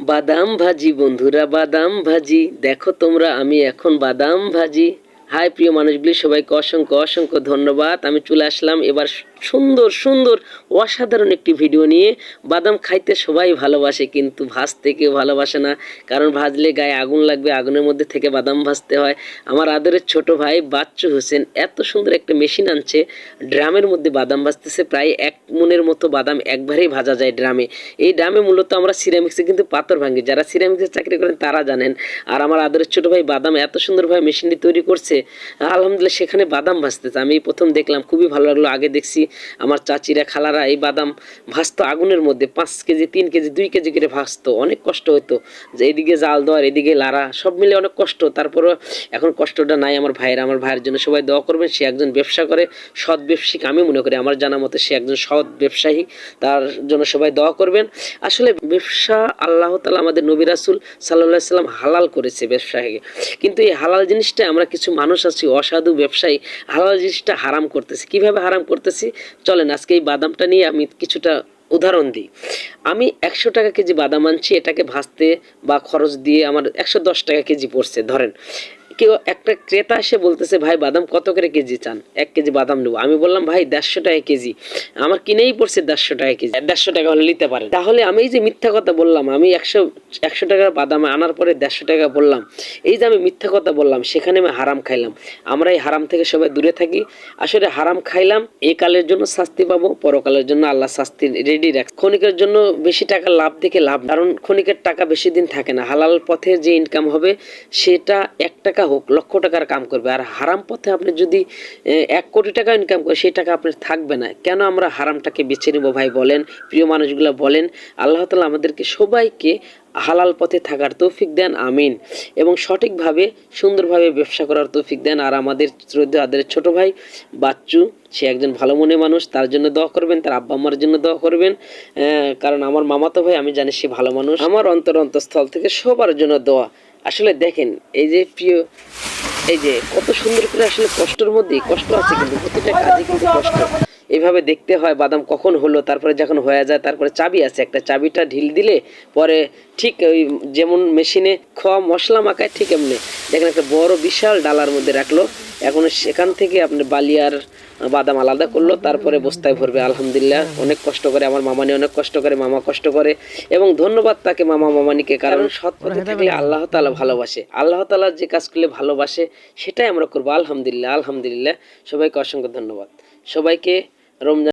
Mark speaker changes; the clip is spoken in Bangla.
Speaker 1: বাদাম ভাজি বন্ধুরা, বাদাম ভাজি। দেখো তোমরা, আমি এখন বাদাম ভাজি। হাই, প্রিয় মানুষগুলি, সবাইকে অসংখ্য অসংখ্য ধন্যবাদ। আমি চলে আসলাম, এবার সুন্দর সুন্দর, অসাধারণ একটি ভিডিও নিয়ে বাদাম খাইতে সবাই ভালোবাসে, কিন্তু ভাজতে কেউ ভালোবাসে না। কারণ ভাজলে গায়ে আগুন লাগবে, আগুনের মধ্যে থেকে বাদাম ভাজতে হয়। আমার আদরের ছোট ভাই বাচ্চু হোসেন এত সুন্দর একটা মেশিন আনছে, ড্রামের মধ্যে বাদাম ভাজতেছে, প্রায় এক মনের মতো বাদাম একবারেই ভাজা যায় ড্রামে। এই ড্রামে মূলত আমরা সিরামিক্সে কিন্তু পাথর ভাঙি। যারা সিরামিক্সে চাকরি করেন তারা জানেন। আর আমার আদরের ছোট ভাই বাদাম এত সুন্দরভাবে মেশিনটি তৈরি করছে, আলহামদুলিল্লাহ সেখানে বাদাম ভাজতেছে। আমি প্রথম দেখলাম, খুবই ভালো লাগল। আগে দেখছি আমার চাচিরা, খালারা এই বাদাম ভাজতো আগুনের মধ্যে, পাঁচ কেজি, তিন কেজি, দুই কেজি করে ভাজতো অনেক কষ্ট হতো যে এইদিকে জাল দেওয়ার, এদিকে লাড়া, সব মিলে অনেক কষ্ট। তারপরও এখন কষ্টটা নাই আমার ভাইয়ের। আমার ভাইয়ের জন্য সবাই দোয়া করবেন, সে একজন ব্যবসা করে, সৎ ব্যবসায়িক, আমি মনে করি আমার জানা মতে সে একজন সৎ ব্যবসায়ী, তার জন্য সবাই দোয়া করবেন। আসলে ব্যবসা আল্লাহ তালা আমাদের নবী রাসুল সাল্লাহ সাল্লাম হালাল করেছে ব্যবসায়ীকে। কিন্তু এই হালাল জিনিসটা আমরা কিছু মানুষ আছি, অসাধু ব্যবসায়ী, হালাল জিনিসটা হারাম করতেছি। কীভাবে হারাম করতেছি? চলেন, আজকে এই বাদামটা নিয়ে আমি কিছুটা উদাহরণ দিই। আমি একশো টাকা কেজি বাদাম আনছি, এটাকে ভাজতে বা খরচ দিয়ে আমার একশো দশ টাকা কেজি পড়ছে, ধরেন। কেউ একটা ক্রেতা এসে বলতেছে, ভাই, বাদাম কত করে কেজি চান? এক কেজি বাদাম নেব। আমি বললাম, ভাই, দেড়শো টাকা কেজি। আমার কিনেই পড়ছে দেড়শো টাকা কেজি। দেড়শো টাকা হলে নিতে পারেন। তাহলে আমি যে মিথ্যা কথা বললাম, আমি একশো একশো টাকার বাদাম আনার পরে দেড়শো টাকা বললাম। এই যে আমি মিথ্যা কথা বললাম, সেখানে আমি হারাম খাইলাম। আমরা এই হারাম থেকে সবাই দূরে থাকি। আসলে হারাম খাইলাম, এ কালের জন্য শাস্তি পাবো, পরকালের জন্য আল্লাহ শাস্তি রেডি রাখ। ক্ষণিকের জন্য বেশি টাকা লাভ থেকে লাভ কারণ ক্ষণিকের টাকা বেশি দিন থাকে না। হালাল পথে যে ইনকাম হবে, সেটা এক টাকা হোক, লক্ষ টাকার কাম করবে। আর হারাম পথে আপনি যদি এক কোটি টাকা ইনকাম করে সেই টাকা আপনার থাকবে না। কেন আমরা হারামটাকে বেছে নেব ভাই বলেন, প্রিয় মানুষগুলো বলেন? আল্লাহ তালা আমাদেরকে সবাইকে হালাল পথে থাকার তৌফিক দেন, আমিন। এবং সঠিকভাবে, সুন্দরভাবে ব্যবসা করার তৌফিক দেন। আর আমাদের আদের ছোট ভাই বাচ্চু, সে একজন ভালো মনে মানুষ, তার জন্য দোয়া করবেন, তার আব্বা আম্মার জন্য দোয়া করবেন। কারণ আমার মামাতো ভাই, আমি জানি সে ভালো মানুষ। আমার অন্তর অন্তঃস্থল থেকে সবার জন্য দোয়া। আসলে দেখেন, এই যে প্রিয়, এই যে কত সুন্দর করে আসলে কষ্টের মধ্যে কষ্ট আছে কিন্তু প্রতিটা কাজে কিন্তু কষ্ট। এইভাবে দেখতে হয়, বাদাম কখন হলো, তারপরে যখন হয়ে যায়, তারপরে চাবি আছে, একটা চাবিটা ঢিল দিলে পরে ঠিক ওই যেমন মেশিনে খাওয়া মশলা মাখায় ঠিক এমনি। দেখেন একটা বড় বিশাল ডালার মধ্যে রাখল, এখন সেখান থেকে আপনি বালিয়ার বাদাম আলাদা করল তারপরে বস্তায় ভরবে আলহামদুলিল্লাহ। অনেক কষ্ট করে আমার মামানি অনেক কষ্ট করে মামা কষ্ট করে এবং ধন্যবাদ তাকে মামা মামানিকে কারণ সৎ পথে থাকলে আল্লাহ তালা ভালোবাসে। আল্লাহ তালা যে কাজ করলে ভালোবাসে সেটাই আমরা করব। আলহামদুলিল্লাহ আলহামদুলিল্লাহ। সবাইকে অসংখ্য ধন্যবাদ। সবাইকে রমজান